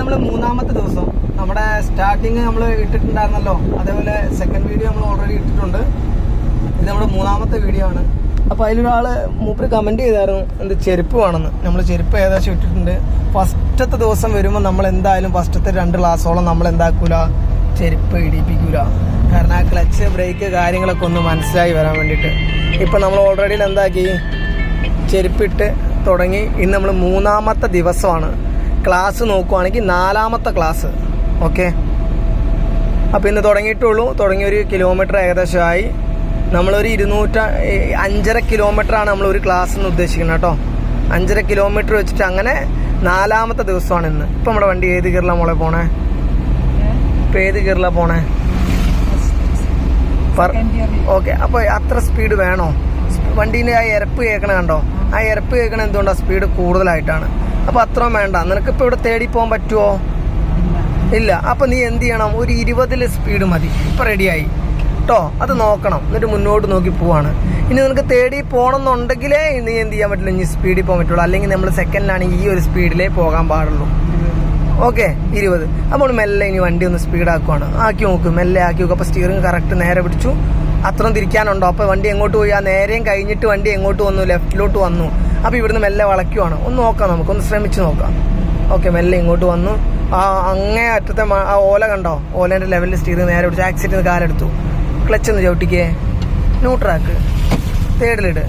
നമ്മൾ മൂന്നാമത്തെ ദിവസം നമ്മുടെ സ്റ്റാർട്ടിങ് നമ്മൾ ഇട്ടിട്ടുണ്ടായിരുന്നല്ലോ. അതേപോലെ സെക്കൻഡ് വീഡിയോ നമ്മൾ ഓൾറെഡി ഇട്ടിട്ടുണ്ട്. ഇത് നമ്മുടെ മൂന്നാമത്തെ വീഡിയോ ആണ്. അപ്പോൾ അതിലൊരാൾ മൂപ്പര് കമന്റ് ചെയ്തായിരുന്നു എന്ത് ചെരുപ്പ് വേണമെന്ന്? നമ്മൾ ചെരുപ്പ് ഏകദേശം ഇട്ടിട്ടുണ്ട്. ഫസ്റ്റത്തെ ദിവസം വരുമ്പോൾ നമ്മൾ എന്തായാലും ഫസ്റ്റത്തെ രണ്ട് ക്ലാസ്സോളം നമ്മൾ എന്താക്കൂല ചെരുപ്പ് ഇടിപ്പിക്കൂല. കാരണം ആ ക്ലച്ച് ബ്രേക്ക് കാര്യങ്ങളൊക്കെ ഒന്ന് മനസ്സിലായി വരാൻ വേണ്ടിയിട്ട്. ഇപ്പം നമ്മൾ ഓൾറെഡി എന്താക്കി ചെരുപ്പിട്ട് തുടങ്ങി. ഇന്ന് നമ്മൾ മൂന്നാമത്തെ ദിവസമാണ്. ക്ലാസ് നോക്കുവാണെങ്കിൽ നാലാമത്തെ ക്ലാസ് ഓക്കെ അപ്പോൾ ഇന്ന് തുടങ്ങിയിട്ടുള്ളൂ. തുടങ്ങി ഒരു കിലോമീറ്റർ ഏകദേശമായി. നമ്മളൊരു ഇരുന്നൂറ്റ അഞ്ചര കിലോമീറ്ററാണ് നമ്മൾ ഒരു ക്ലാസ് എന്ന് ഉദ്ദേശിക്കുന്നത് കേട്ടോ. അഞ്ചര കിലോമീറ്റർ വെച്ചിട്ട് അങ്ങനെ നാലാമത്തെ ദിവസമാണ് ഇന്ന്. ഇപ്പം നമ്മുടെ വണ്ടി ഏത് കീറില മോളെ പോണേ? ഇപ്പം ഏത് കീറില പോണേ? ഓക്കെ അപ്പോൾ അത്ര സ്പീഡ് വേണോ? വണ്ടീന്റെ ആ ഇരപ്പ് കേൾക്കണ കണ്ടോ? ആ ഇരപ്പ് കേൾക്കണ എന്തുകൊണ്ടാണ് സ്പീഡ് കൂടുതലായിട്ടാണ്? അപ്പോൾ അത്ര വേണ്ട. നിനക്കിപ്പോൾ ഇവിടെ തേടി പോകാൻ പറ്റുമോ ഇല്ല. അപ്പൊ നീ എന്ത് ചെയ്യണം? ഒരു ഇരുപതിൽ സ്പീഡ് മതി. ഇപ്പം റെഡിയായി കേട്ടോ അത് നോക്കണം. എന്നിട്ട് മുന്നോട്ട് നോക്കി പോവാണ്. ഇനി നിനക്ക് തേടി പോകണമെന്നുണ്ടെങ്കിലേ നീ എന്ത് ചെയ്യാൻ പറ്റില്ല ഇനി സ്പീഡിൽ പോകാൻ പറ്റുള്ളൂ. അല്ലെങ്കിൽ നമ്മൾ സെക്കൻഡിലാണെങ്കിൽ ഈ ഒരു സ്പീഡിലേ പോകാൻ പാടുള്ളൂ. ഓക്കെ ഇരുപത്. അപ്പോൾ മെല്ലെ ഇനി വണ്ടി ഒന്ന് സ്പീഡ് ആക്കുവാണ്. ആക്കി നോക്കും. മെല്ലെ ആക്കി നോക്കും. അപ്പൊ സ്റ്റിയറിംഗ് കറക്റ്റ് നേരെ പിടിച്ചു. അത്രയും തിരിക്കാനുണ്ടോ? അപ്പൊ വണ്ടി എങ്ങോട്ട് പോയി? ആ നേരെയും കഴിഞ്ഞിട്ട് വണ്ടി എങ്ങോട്ട് വന്നു? ലെഫ്റ്റിലോട്ട് വന്നു. അപ്പോൾ ഇവിടുന്ന് മെല്ലെ വളയ്ക്കുവാണ്. ഒന്ന് നോക്കാം നമുക്ക് ഒന്ന് ശ്രമിച്ചു നോക്കാം. ഓക്കെ മെല്ലെ ഇങ്ങോട്ട് വന്നു. ആ അങ്ങേ അറ്റത്തെ ആ ഓല കണ്ടോ? ഓലേന്റെ ലെവലിൽ സ്റ്റിയറിംഗ് നേരെ പിടിച്ച് ആക്സിഡന്റ് കാലെടുത്തു. ക്ലച്ച് ഒന്ന് ചവിട്ടിക്കേ. ന്യൂട്രാക്ക് തേടിലിട്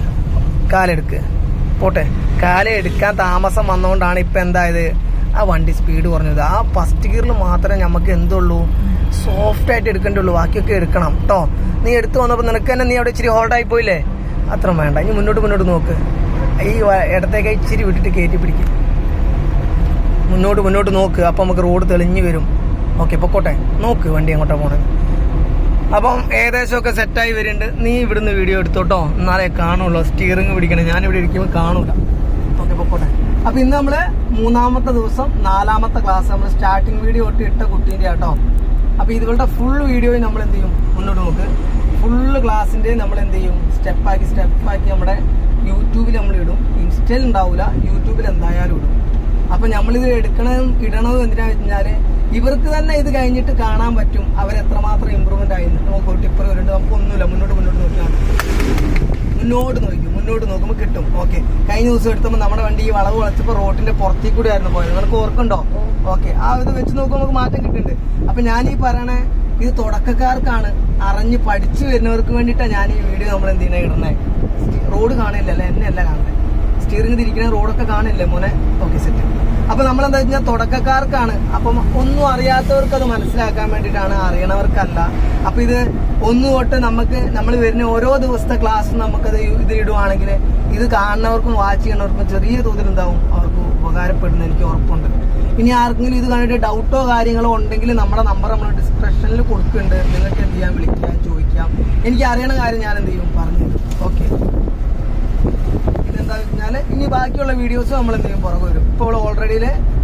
കാലെടുക്ക്. പോട്ടെ. കാലെടുക്കാൻ താമസം വന്നുകൊണ്ടാണ് ഇപ്പൊ എന്തായത്? ആ വണ്ടി സ്പീഡ് കുറഞ്ഞത്. ആ ഫസ്റ്റ് ഗിയറിൽ മാത്രമേ നമുക്ക് എന്തുള്ളൂ? സോഫ്റ്റ് ആയിട്ട് എടുക്കേണ്ടുള്ളൂ ബാക്കിയൊക്കെ എടുക്കണം. കേട്ടോ നീ എടുത്തു വന്നപ്പോൾ നിനക്ക് തന്നെ നീ അവിടെ ഇച്ചിരി ഹോൾഡായി പോയില്ലേ? അത്ര വേണ്ട. ഇനി മുന്നോട്ട് മുന്നോട്ട് നോക്ക്. ഈ ഇടത്തേക്ക് ഇച്ചിരി വിട്ടിട്ട് കയറ്റി പിടിക്കും. മുന്നോട്ട് മുന്നോട്ട് നോക്ക്. അപ്പം നമുക്ക് റോഡ് തെളിഞ്ഞു വരും. ഓക്കെ പൊക്കോട്ടെ. നോക്ക് വണ്ടി അങ്ങോട്ടാ പോണത് അപ്പം ഏകദേശമൊക്കെ സെറ്റായി വരുന്നുണ്ട്. നീ ഇവിടുന്ന് വീഡിയോ എടുത്തോട്ടോ എന്നാലേ കാണുള്ളൂ. സ്റ്റിയറിംഗ് പിടിക്കണം. ഞാനിവിടെ ഇരിക്കുമ്പോൾ കാണൂല. ഓക്കെ പൊക്കോട്ടെ. അപ്പൊ ഇന്ന് നമ്മൾ മൂന്നാമത്തെ ദിവസം നാലാമത്തെ ക്ലാസ് നമ്മൾ സ്റ്റാർട്ടിങ് വീഡിയോ തൊട്ട് ഇട്ട കുട്ടീന്റെ ആട്ടോ. അപ്പൊ ഇതുകളുടെ ഫുൾ വീഡിയോയും നമ്മൾ എന്ത് ചെയ്യും? മുന്നോട്ട് നോക്ക്. ഫുള്ള് ക്ലാസ്സിന്റെ നമ്മൾ എന്ത് ചെയ്യും? സ്റ്റെപ്പാക്കി സ്റ്റെപ്പാക്കി നമ്മുടെ യൂട്യൂബിൽ നമ്മൾ ഇടും. ഇൻസ്റ്റയിൽ ഉണ്ടാവില്ല യൂട്യൂബിൽ എന്തായാലും ഇടും. അപ്പം നമ്മളിത് എടുക്കണം ഇടണത് എന്തിനാ വെച്ചാൽ ഇവർക്ക് തന്നെ ഇത് കഴിഞ്ഞിട്ട് കാണാൻ പറ്റും. അവർ എത്രമാത്രം ഇമ്പ്രൂവ്മെന്റ് ആയി. നമുക്ക് ടിപ്പർ വരുന്നുണ്ട് നമുക്ക് ഒന്നുമില്ല മുന്നോട്ട് മുന്നോട്ട് നോക്കാം മുന്നോട്ട് നോക്കി മുന്നോട്ട് നോക്കുമ്പോൾ കിട്ടും. ഓക്കെ. കഴിഞ്ഞ ദിവസം എടുത്തപ്പോൾ നമ്മുടെ വണ്ടി ഈ വളവ് വളച്ചപ്പോൾ റോട്ടിന്റെ പുറത്തേക്ക് കൂടി ആയിരുന്നു പോയത്. നിങ്ങൾക്ക് ഓർക്കുണ്ടോ ഓക്കെ. ആ ഇത് വെച്ച് നോക്കുമ്പോൾ നമുക്ക് മാറ്റം കിട്ടുന്നുണ്ട്. അപ്പം ഞാൻ ഈ പറയണേ ഇത് തുടക്കക്കാർക്കാണ് അറിഞ്ഞ് പഠിച്ചു വരുന്നവർക്ക് വേണ്ടിയിട്ടാണ് ഞാൻ ഈ വീഡിയോ നമ്മൾ എന്തിനാ ഇടുന്നത് ഇടുന്നേ. റോഡ് കാണില്ലല്ലേ എന്നെ അല്ല കാണുന്നത് സ്റ്റിയറിംഗ് തിരിക്കുന്ന റോഡൊക്കെ കാണില്ലേ മോനെ? ഓക്കെ സെറ്റ് അപ്പൊ നമ്മൾ എന്താ വെച്ചാൽ തുടക്കക്കാർക്കാണ്. അപ്പം ഒന്നും അറിയാത്തവർക്ക് അത് മനസ്സിലാക്കാൻ വേണ്ടിയിട്ടാണ് അറിയണവർക്കല്ല. അപ്പൊ ഇത് ഒന്നു തൊട്ട് നമുക്ക് നമ്മൾ വരുന്ന ഓരോ ദിവസത്തെ ക്ലാസ് നമുക്കത് ഇത് ഇടുവാണെങ്കിൽ ഇത് കാണുന്നവർക്കും വാച്ച് ചെയ്യണവർക്കും ചെറിയ തോതിൽ എന്താവും അവർക്ക് ഉപകാരപ്പെടുന്ന എനിക്ക് ഉറപ്പുണ്ട്. ഇനി ആർക്കെങ്കിലും ഇത് കണ്ടിട്ട് ഡൗട്ടോ കാര്യങ്ങളോ ഉണ്ടെങ്കിൽ നമ്മുടെ നമ്പർ നമ്മൾ ഡിസ്ക്രിപ്ഷനിൽ കൊടുക്കുന്നുണ്ട്. നിങ്ങൾക്ക് എന്ത് ചെയ്യാൻ വിളിക്കാം ചോദിക്കാം. എനിക്ക് അറിയണ കാര്യം ഞാൻ എന്ത് ചെയ്യും? പറഞ്ഞു ഓക്കെ ഇതെന്താ വെച്ചാൽ ഇനി ബാക്കിയുള്ള വീഡിയോസ് നമ്മൾ എന്ത് ചെയ്യും? പുറകെ വരും. ഇപ്പോൾ ഓൾറെഡി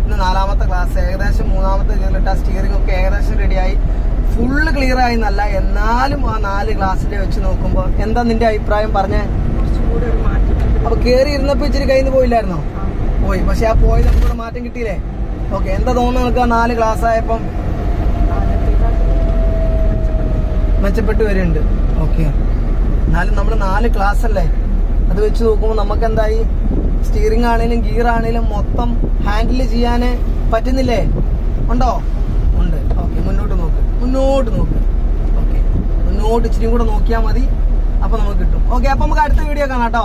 ഇന്ന് നാലാമത്തെ ക്ലാസ് ഏകദേശം മൂന്നാമത്തെ ഗിയറിലിട്ട് ആ സ്റ്റിയറിംഗ് ഒക്കെ ഏകദേശം റെഡിയായി ഫുള്ള് ക്ലിയർ ആയി എന്നല്ല എന്നാലും ആ നാല് ക്ലാസ്സിലെ വെച്ച് നോക്കുമ്പോൾ എന്താ നിന്റെ അഭിപ്രായം പറഞ്ഞേ? അപ്പൊ കേറി ഇരുന്നപ്പോ ഇച്ചിരി കയ്യിൽ നിന്ന് പോയില്ലായിരുന്നോ? പോയി. പക്ഷെ ആ പോയി നമുക്കിവിടെ മാറ്റം കിട്ടിയില്ലേ? ഓക്കെ എന്താ തോന്നുന്നു നിനക്ക് ആ നാല് ക്ലാസ് ആയപ്പം? മെച്ചപ്പെട്ട് വരുന്നുണ്ട് ഓക്കെ. എന്നാലും നമ്മൾ നാല് ക്ലാസ് അല്ലേ? അത് വെച്ച് നോക്കുമ്പോൾ നമുക്ക് എന്തായി സ്റ്റിയറിംഗ് ആണേലും ഗിയർ ആണേലും മൊത്തം ഹാൻഡിൽ ചെയ്യാൻ പറ്റുന്നില്ലേ? ഉണ്ടോ? ഉണ്ട്. ഓക്കെ മുന്നോട്ട് നോക്ക്. മുന്നോട്ട് നോക്ക്. ഓക്കെ. മുന്നോട്ട് ഇച്ചിരി കൂടെ നോക്കിയാൽ മതി. അപ്പൊ നമുക്ക് കിട്ടും. ഓക്കെ അപ്പൊ നമുക്ക് അടുത്ത വീഡിയോ കാണാം കേട്ടോ.